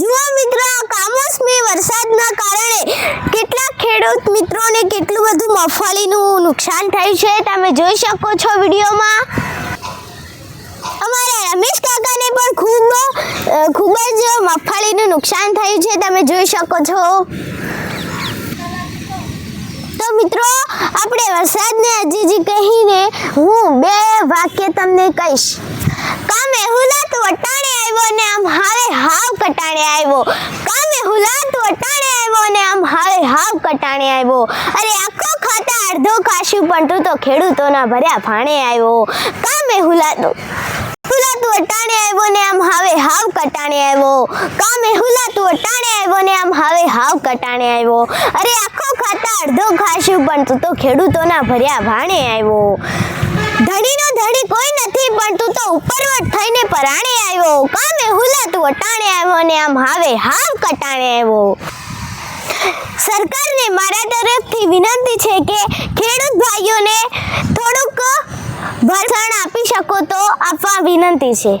જુઓ મિત્રો કામોસમી વરસાદના કારણે કેટલાક ખેડૂત મિત્રોને કેટલું બધું મગફળીનું નુકસાન થયું છે. તમે જોઈ શકો છો વિડીયોમાં. અમારા રમેશ કાકાને પણ ખૂબ ખૂબ જ મગફળીનું નુકસાન થયું છે. તમે જોઈ શકો છો. તો મિત્રો, આપણે વરસાદને હજી કહીને હું બે વાક્ય તમને કહીશ. કામે હુલાત વટાણે આવ્યો ને આમ હાવે કટાણે આવ્યો. કામે હુલાતો અટાણે આવ્યો ને આમ હાવે હાવ કટાણે આવ્યો. અરે આખો ખાતા અડધો ખાશું, પણ તો ખેડૂતોના ભર્યા ભાણે આવ્યો. કામે હુલાતો, હુલાતું અટાણે આવ્યો ને આમ હાવે હાવ કટાણે આવ્યો. કામે હુલાતું અટાણે આવ્યો ને આમ હાવે હાવ કટાણે આવ્યો. અરે આખો ખાતા અડધો ખાશું, પણ તું તો ખેડૂતોના ભર્યા ભાણે આવ્યો. ધણીનો ધણી કોઈ નથી, પણ તું તો ઉપરવટ થઈને પરાણે આવ્યો? કામે હુલાતું અટાણે આવ્યો ને આમ હાવે હાવ કટાણે આવ્યો? સરકારને મારા તરફથી વિનંતી છે કે ખેડૂત ભાઈઓને થોડુંક ભરસાણ આપી શકો તો આપવા વિનંતી છે.